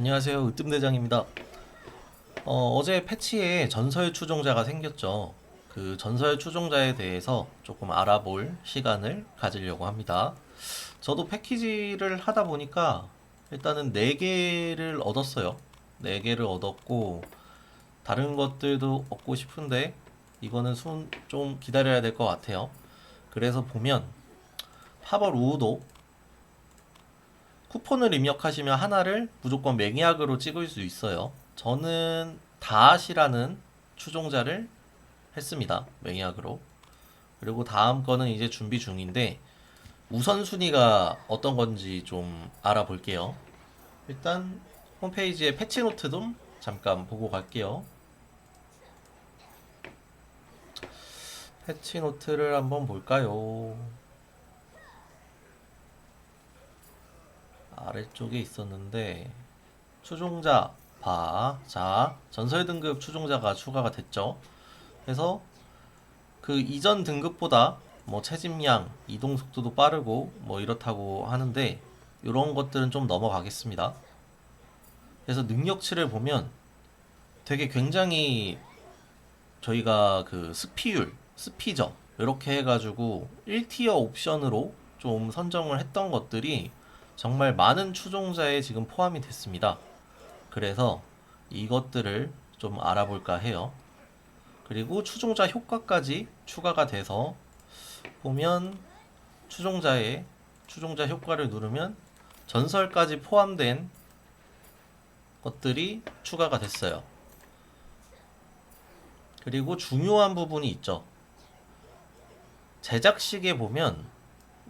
안녕하세요. 으뜸대장입니다. 어, 어제 패치에 전설 추종자가 생겼죠. 그 전설 추종자에 대해서 조금 알아볼 시간을 가지려고 합니다. 저도 패키지를 하다 보니까 일단은 4개를 얻었어요. 4개를 얻었고, 다른 것들도 얻고 싶은데, 이거는 순, 좀 기다려야 될 것 같아요. 그래서 보면, 파벌 우우도 쿠폰을 입력하시면 하나를 무조건 맹약으로 찍을 수 있어요. 저는 다앗이라는 추종자를 했습니다. 맹약으로. 그리고 다음 거는 이제 준비 중인데 우선순위가 어떤 건지 좀 알아볼게요. 일단 홈페이지에 패치노트 좀 잠깐 보고 갈게요. 패치노트를 한번 볼까요? 아래쪽에 있었는데 추종자 바. 자, 전설 등급 추종자가 추가가 됐죠. 그래서 그 이전 등급보다 뭐 채집량, 이동 속도도 빠르고 뭐 이렇다고 하는데 이런 것들은 좀 넘어가겠습니다. 그래서 능력치를 보면 되게 굉장히 저희가 그 스피율, 스피저 이렇게 해가지고 1티어 옵션으로 좀 선정을 했던 것들이 정말 많은 추종자에 지금 포함이 됐습니다. 그래서 이것들을 좀 알아볼까 해요. 그리고 추종자 효과까지 추가가 돼서 보면 추종자의 추종자 효과를 누르면 전설까지 포함된 것들이 추가가 됐어요. 그리고 중요한 부분이 있죠. 제작식에 보면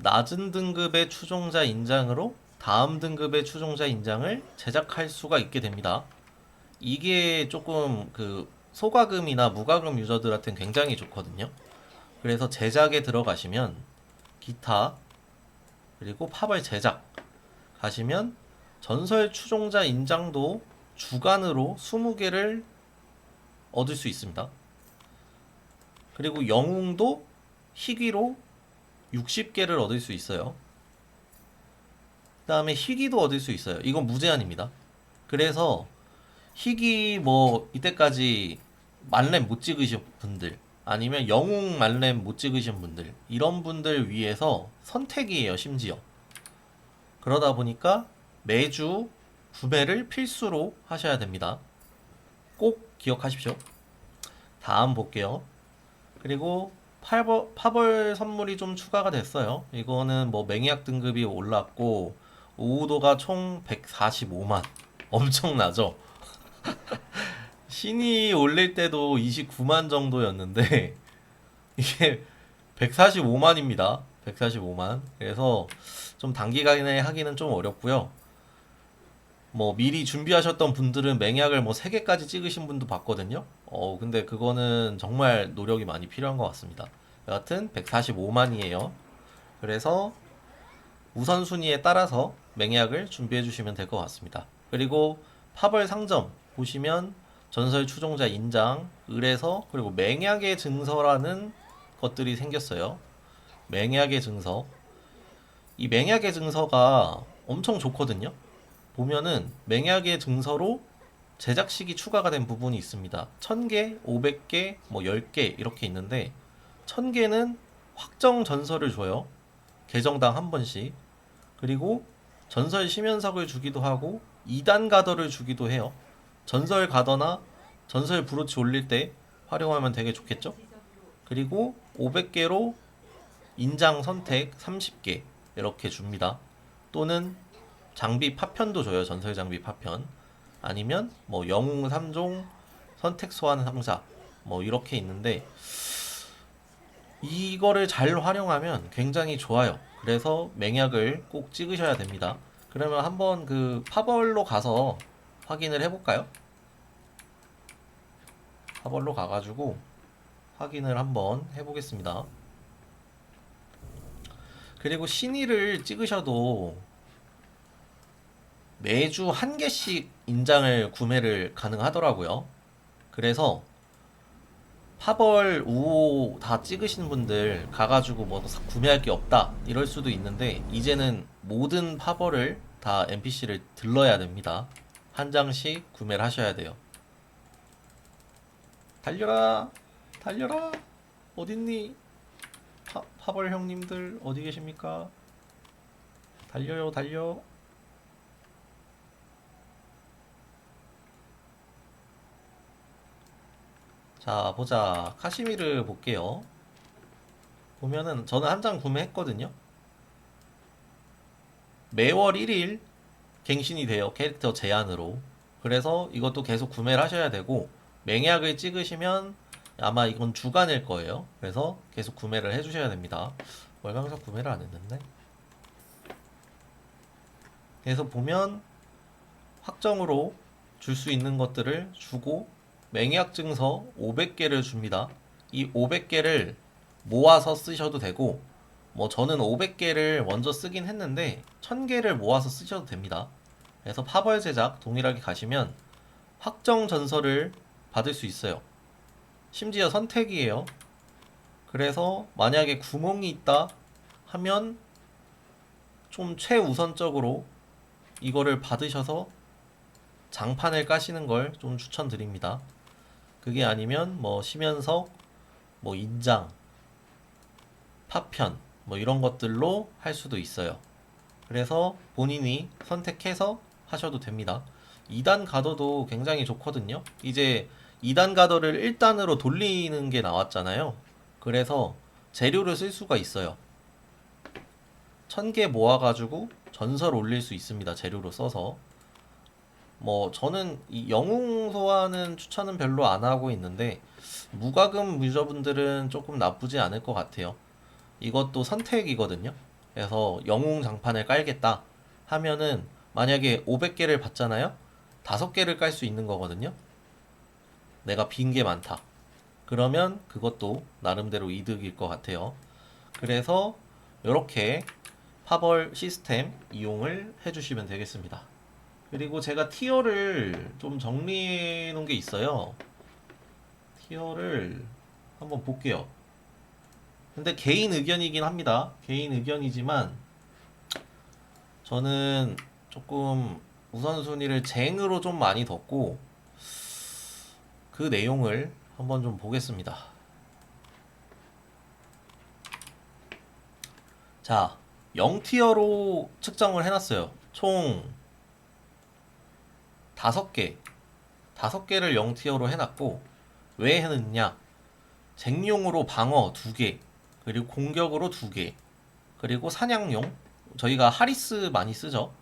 낮은 등급의 추종자 인장으로 다음 등급의 추종자 인장을 제작할 수가 있게 됩니다. 이게 조금 그 소가금이나 무가금 유저들한테는 굉장히 좋거든요. 그래서 제작에 들어가시면 기타 그리고 팝을 제작 가시면 전설 추종자 인장도 주간으로 20개를 얻을 수 있습니다. 그리고 영웅도 희귀로 60개를 얻을 수 있어요. 그 다음에 희귀도 얻을 수 있어요. 이건 무제한입니다. 그래서 희귀 뭐 이때까지 만렙 못 찍으신 분들 아니면 영웅 만렙 못 찍으신 분들 이런 분들 위해서 선택이에요 심지어 그러다 보니까 매주 구매를 필수로 하셔야 됩니다 꼭 기억하십시오 다음 볼게요 그리고 파벌, 파벌 선물이 좀 추가가 됐어요 이거는 뭐 맹약 등급이 올랐고 오우도가 총 145만 엄청나죠 신이 올릴 때도 29만 정도였는데 이게 145만입니다. 145만. 그래서 좀 단기간에 하기는 좀 어렵고요. 뭐 미리 준비하셨던 분들은 맹약을 뭐 3개까지 찍으신 분도 봤거든요. 어, 근데 그거는 정말 노력이 많이 필요한 것 같습니다. 여하튼 145만이에요. 그래서 우선순위에 따라서 맹약을 준비해 주시면 될 것 같습니다. 그리고 파벌 상점 보시면 전설 추종자 인장, 을에서 그리고 맹약의 증서라는 것들이 생겼어요. 맹약의 증서. 이 맹약의 증서가 엄청 좋거든요. 보면은 맹약의 증서로 제작식이 추가가 된 부분이 있습니다. 1000개, 500개, 뭐 10개 이렇게 있는데 1000개는 확정 전설을 줘요. 계정당 한 번씩. 그리고 전설 심연석을 주기도 하고 2단 가더를 주기도 해요. 전설 가더나 전설 브로치 올릴 때 활용하면 되게 좋겠죠? 그리고 500개로 인장 선택 30개 이렇게 줍니다. 또는 장비 파편도 줘요. 전설 장비 파편. 아니면 뭐 영웅 3종 선택 소환 상자 뭐 이렇게 있는데 이거를 잘 활용하면 굉장히 좋아요. 그래서 맹약을 꼭 찍으셔야 됩니다. 그러면 한번 그 파벌로 가서 확인을 해볼까요? 파벌로 가가지고 확인을 한번 해보겠습니다. 그리고 신의를 찍으셔도 매주 한 개씩 인장을 구매를 가능하더라고요. 그래서 파벌 우호 다 찍으신 분들 가가지고 뭐 구매할 게 없다 이럴 수도 있는데 이제는 모든 파벌을 다 NPC를 들러야 됩니다. 한 장씩 구매를 하셔야 돼요. 달려라, 달려라. 어딨니? 파, 파벌 형님들 어디 계십니까? 달려요, 달려. 자, 보자. 카시미르 볼게요. 보면은 저는 한 장 구매했거든요. 매월 1일 갱신이 돼요. 캐릭터 제한으로. 그래서 이것도 계속 구매를 하셔야 되고 맹약을 찍으시면 아마 이건 주간일 거예요. 그래서 계속 구매를 해주셔야 됩니다. 월강사 구매를 안 했는데. 그래서 보면 확정으로 줄 수 있는 것들을 주고 맹약 증서 500개를 줍니다. 이 500개를 모아서 쓰셔도 되고 뭐 저는 500개를 먼저 쓰긴 했는데 1000개를 모아서 쓰셔도 됩니다. 그래서 파벌 제작 동일하게 가시면 확정 전설을 받을 수 있어요. 심지어 선택이에요. 그래서 만약에 구멍이 있다 하면 좀 최우선적으로 이거를 받으셔서 장판을 까시는 걸 좀 추천드립니다. 그게 아니면 뭐 심연석, 뭐 인장, 파편 뭐 이런 것들로 할 수도 있어요. 그래서 본인이 선택해서 하셔도 됩니다. 2단 가더도 굉장히 좋거든요. 이제 2단 가더를 1단으로 돌리는 게 나왔잖아요. 그래서 재료를 쓸 수가 있어요. 1000개 모아가지고 전설 올릴 수 있습니다. 재료로 써서. 뭐 저는 이 영웅 소환은 추천은 별로 안 하고 있는데 무과금 유저분들은 조금 나쁘지 않을 것 같아요. 이것도 선택이거든요. 그래서 영웅 장판을 깔겠다 하면은 만약에 500개를 받잖아요. 5개를 깔 수 있는 거거든요. 내가 빈 게 많다. 그러면 그것도 나름대로 이득일 것 같아요. 그래서 이렇게 파벌 시스템 이용을 해주시면 되겠습니다. 그리고 제가 티어를 좀 정리해 놓은 게 있어요. 티어를 한번 볼게요. 근데 개인 의견이긴 합니다. 개인 의견이지만 저는 조금 우선순위를 쟁으로 좀 많이 뒀고 그 내용을 한번 좀 보겠습니다. 자, 0티어로 측정을 해놨어요. 총 다섯 개, 다섯 개를 0티어로 해놨고 왜 해놨냐? 쟁용으로 방어 두 개, 그리고 공격으로 두 개, 그리고 사냥용 저희가 하리스 많이 쓰죠.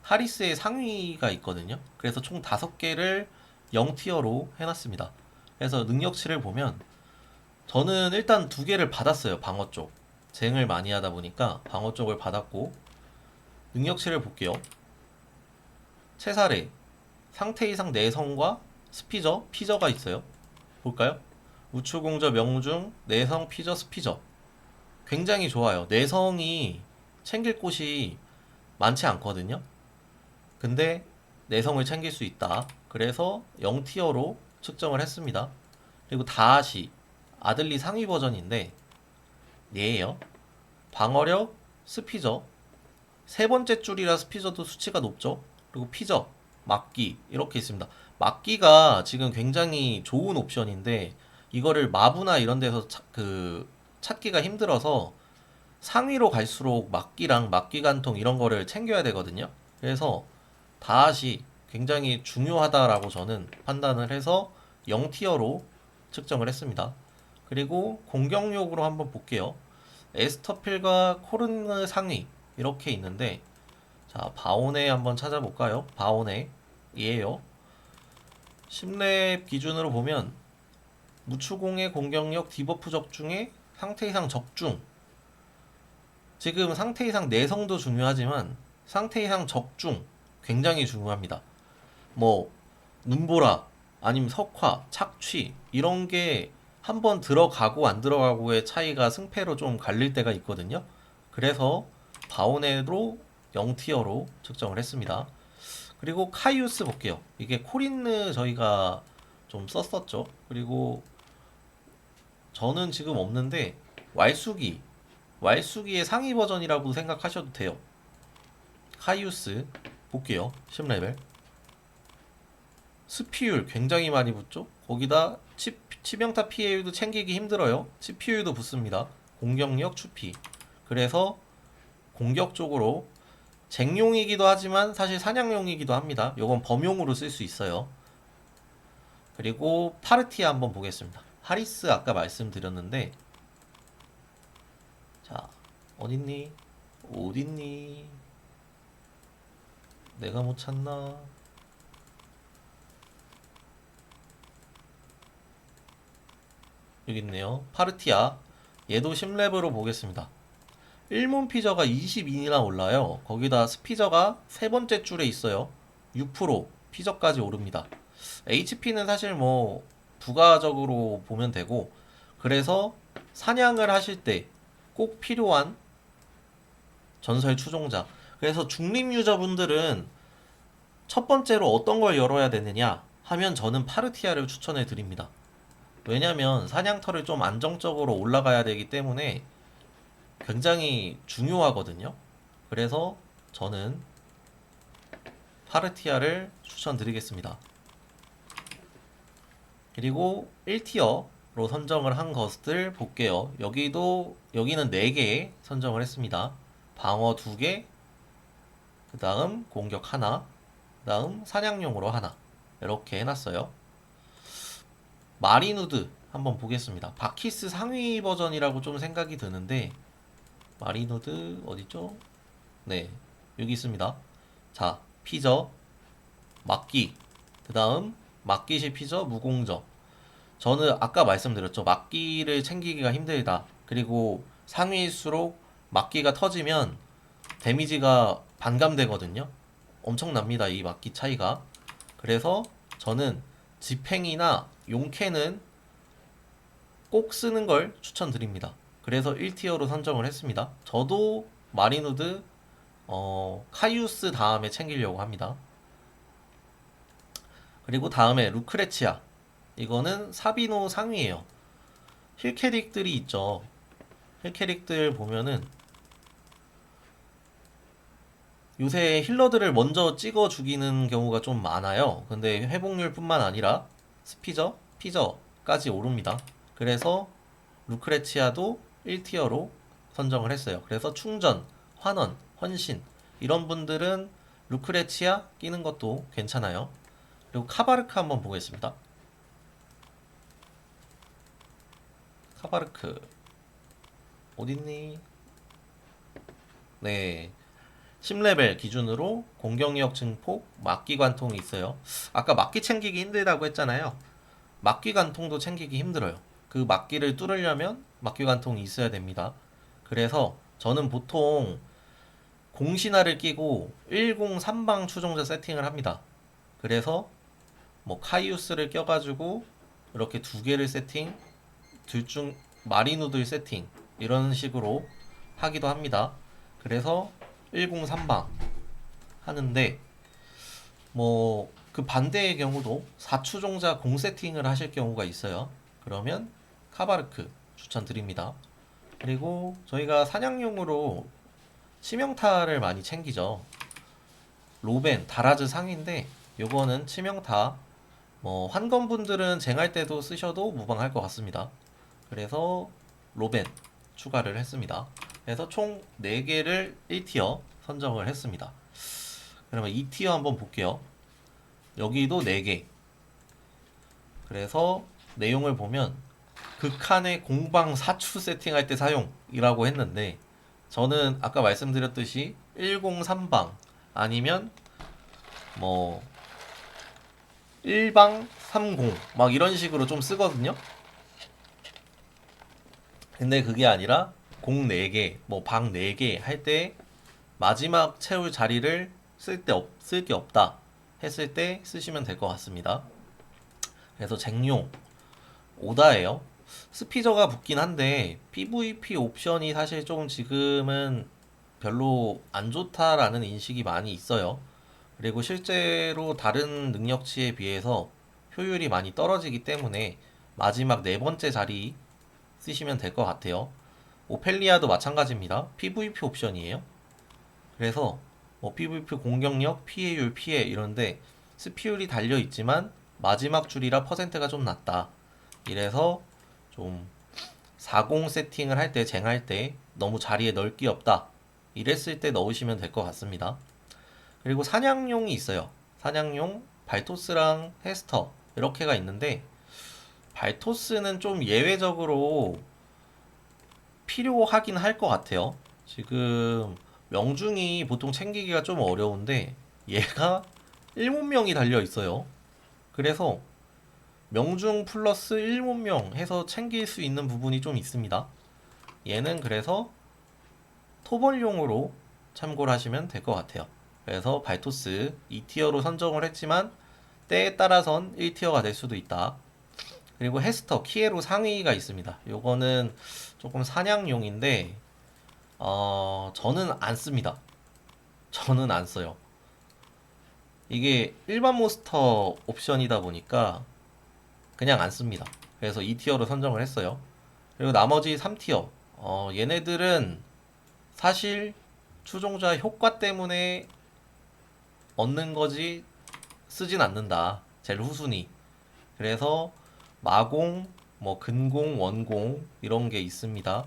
하리스의 상위가 있거든요. 그래서 총 다섯 개를 0티어로 해놨습니다. 그래서 능력치를 보면 저는 일단 두 개를 받았어요. 방어 쪽. 쟁을 많이 하다 보니까 방어 쪽을 받았고 능력치를 볼게요. 채사례 상태 이상 내성과 스피저, 피저가 있어요. 볼까요? 우추공저 명중 내성 피저 스피저 굉장히 좋아요. 내성이 챙길 곳이 많지 않거든요. 근데 내성을 챙길 수 있다. 그래서 0티어로 측정을 했습니다. 그리고 다시 아들리 상위 버전인데 얘예요. 방어력, 스피저 세 번째 줄이라 스피저도 수치가 높죠. 그리고 피저, 막기 이렇게 있습니다. 막기가 지금 굉장히 좋은 옵션인데 이거를 마부나 이런 데서 차- 그 찾기가 힘들어서 상위로 갈수록 막기랑 막기관통 이런 거를 챙겨야 되거든요. 그래서 다시 굉장히 중요하다라고 저는 판단을 해서 0티어로 측정을 했습니다. 그리고 공격력으로 한번 볼게요. 에스터필과 코르느 상위 이렇게 있는데 자 바오네 한번 찾아볼까요? 바오네 얘예요. 10렙 기준으로 보면 무추공의 공격력 디버프 적중에 상태 이상 적중 지금 상태 이상 내성도 중요하지만 상태 이상 적중 굉장히 중요합니다. 뭐 눈보라 아니면 석화, 착취 이런 게 한 번 들어가고 안 들어가고의 차이가 승패로 좀 갈릴 때가 있거든요. 그래서 바오네로 0티어로 측정을 했습니다. 그리고 카이우스 볼게요. 이게 코린느 저희가 좀 썼었죠. 그리고 저는 지금 없는데 왈수기 왈수기의 상위 버전이라고 생각하셔도 돼요. 카이우스 볼게요. 10레벨 스피율 굉장히 많이 붙죠? 거기다 치, 치명타 피해율도 챙기기 힘들어요. 치피율도 붙습니다. 공격력 추피. 그래서 공격 쪽으로 쟁용이기도 하지만 사실 사냥용이기도 합니다. 요건 범용으로 쓸 수 있어요. 그리고 파르티아 한번 보겠습니다. 하리스 아까 말씀드렸는데 자 어딨니? 어딨니? 내가 못 찾나? 여기 있네요. 파르티아. 얘도 10렙으로 보겠습니다. 1문 피저가 22나 올라요. 거기다 스피저가 세 번째 줄에 있어요. 6% 피저까지 오릅니다. HP는 사실 뭐 부가적으로 보면 되고 그래서 사냥을 하실 때 꼭 필요한 전설 추종자. 그래서 중립 유저분들은 첫 번째로 어떤 걸 열어야 되느냐 하면 저는 파르티아를 추천해 드립니다. 왜냐면 사냥터를 좀 안정적으로 올라가야 되기 때문에 굉장히 중요하거든요. 그래서 저는 파르티아를 추천드리겠습니다. 그리고 1티어로 선정을 한 것들 볼게요. 여기도 여기는 4개 선정을 했습니다. 방어 2개, 그 다음 공격 하나, 그 다음 사냥용으로 하나 이렇게 해놨어요. 마리누드 한번 보겠습니다. 바키스 상위 버전이라고 좀 생각이 드는데 마리누드 어디죠? 네 여기 있습니다. 자 피저 막기. 그 다음 막기시 피저 무공저. 저는 아까 말씀드렸죠. 막기를 챙기기가 힘들다. 그리고 상위일수록 막기가 터지면 데미지가 반감되거든요. 엄청납니다 이 막기 차이가. 그래서 저는 집행이나 용캐는 꼭 쓰는 걸 추천드립니다 그래서 1티어로 선정을 했습니다. 저도 마리누드 어, 카이우스 다음에 챙기려고 합니다. 그리고 다음에 루크레치아. 이거는 사비노 상위예요. 힐 캐릭들이 있죠. 힐 캐릭들 보면은 요새 힐러들을 먼저 찍어 죽이는 경우가 좀 많아요. 근데 회복률뿐만 아니라 스피저, 피저까지 오릅니다. 그래서 루크레치아도 1티어로 선정을 했어요. 그래서 충전, 환원, 헌신 이런 분들은 루크레치아 끼는 것도 괜찮아요. 그리고 카바르크 한번 보겠습니다. 카바르크 어딨니? 네. 10레벨 기준으로 공격력 증폭, 막기 관통이 있어요. 아까 막기 챙기기 힘들다고 했잖아요. 막기 관통도 챙기기 힘들어요. 그 막기를 뚫으려면 막기 관통이 있어야 됩니다. 그래서 저는 보통 공신화를 끼고 103방 추종자 세팅을 합니다. 그래서 뭐 카이우스를 껴가지고 이렇게 두 개를 세팅, 둘 중 마리누들 세팅 이런 식으로 하기도 합니다. 그래서 103방 하는데 뭐 그 반대의 경우도 4추종자 공 세팅을 하실 경우가 있어요. 그러면 카바르크 추천드립니다. 그리고 저희가 사냥용으로 치명타를 많이 챙기죠. 로벤, 다라즈 상인데 요거는 치명타 뭐 환검분들은 쟁할 때도 쓰셔도 무방할 것 같습니다. 그래서 로벤 추가를 했습니다. 그래서 총 4개를 1티어 선정을 했습니다. 그러면 2티어 한번 볼게요. 여기도 4개. 그래서 내용을 보면 극한의 공방 사추 세팅할 때 사용이라고 했는데 저는 아까 말씀드렸듯이 103방 아니면 뭐 1방 30 막 이런 식으로 좀 쓰거든요. 근데 그게 아니라 공 4개, 뭐 방 4개 할 때 마지막 채울 자리를 쓸 때 없, 쓸 게 없다 했을 때 쓰시면 될 것 같습니다. 그래서 쟁용 오다예요. 스피저가 붙긴 한데 PVP 옵션이 사실 조금 지금은 별로 안 좋다라는 인식이 많이 있어요. 그리고 실제로 다른 능력치에 비해서 효율이 많이 떨어지기 때문에 마지막 네 번째 자리 쓰시면 될 것 같아요. 오펠리아도 마찬가지입니다. PVP 옵션이에요. 그래서 뭐 PVP 공격력, 피해율, 피해 이런데 스피율이 달려 있지만 마지막 줄이라 퍼센트가 좀 낮다. 이래서 좀 40 세팅을 할 때 쟁할 때 너무 자리에 넓기 없다. 이랬을 때 넣으시면 될 것 같습니다. 그리고 사냥용이 있어요. 사냥용 발토스랑 헤스터 이렇게가 있는데 발토스는 좀 예외적으로 필요하긴 할 것 같아요. 지금 명중이 보통 챙기기가 좀 어려운데 얘가 7명이 달려 있어요. 그래서 명중 플러스 7명 해서 챙길 수 있는 부분이 좀 있습니다. 얘는 그래서 토벌용으로 참고를 하시면 될 것 같아요. 그래서 발토스 2티어로 선정을 했지만 때에 따라선 1티어가 될 수도 있다. 그리고 헤스터 키에로 상위가 있습니다. 요거는 조금 사냥용인데 어, 저는 안 씁니다. 저는 안 써요. 이게 일반 모스터 옵션이다 보니까 그냥 안 씁니다. 그래서 2티어로 선정을 했어요. 그리고 나머지 3티어. 어, 얘네들은 사실 추종자 효과 때문에 얻는 거지 쓰진 않는다. 제일 후순위. 그래서 마공, 뭐 근공, 원공 이런 게 있습니다.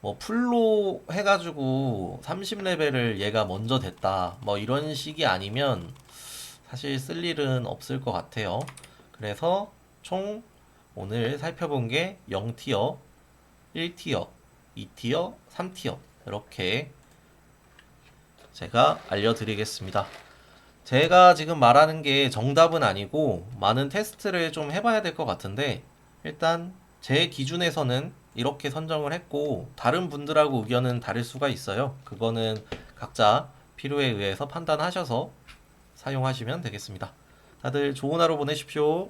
뭐 풀로 해가지고 30레벨을 얘가 먼저 됐다. 뭐 이런 식이 아니면 사실 쓸 일은 없을 것 같아요. 그래서 총 오늘 살펴본 게 0티어, 1티어, 2티어, 3티어 이렇게 제가 알려드리겠습니다. 제가 지금 말하는 게 정답은 아니고 많은 테스트를 좀 해봐야 될 것 같은데 일단 제 기준에서는 이렇게 선정을 했고 다른 분들하고 의견은 다를 수가 있어요. 그거는 각자 필요에 의해서 판단하셔서 사용하시면 되겠습니다. 다들 좋은 하루 보내십시오.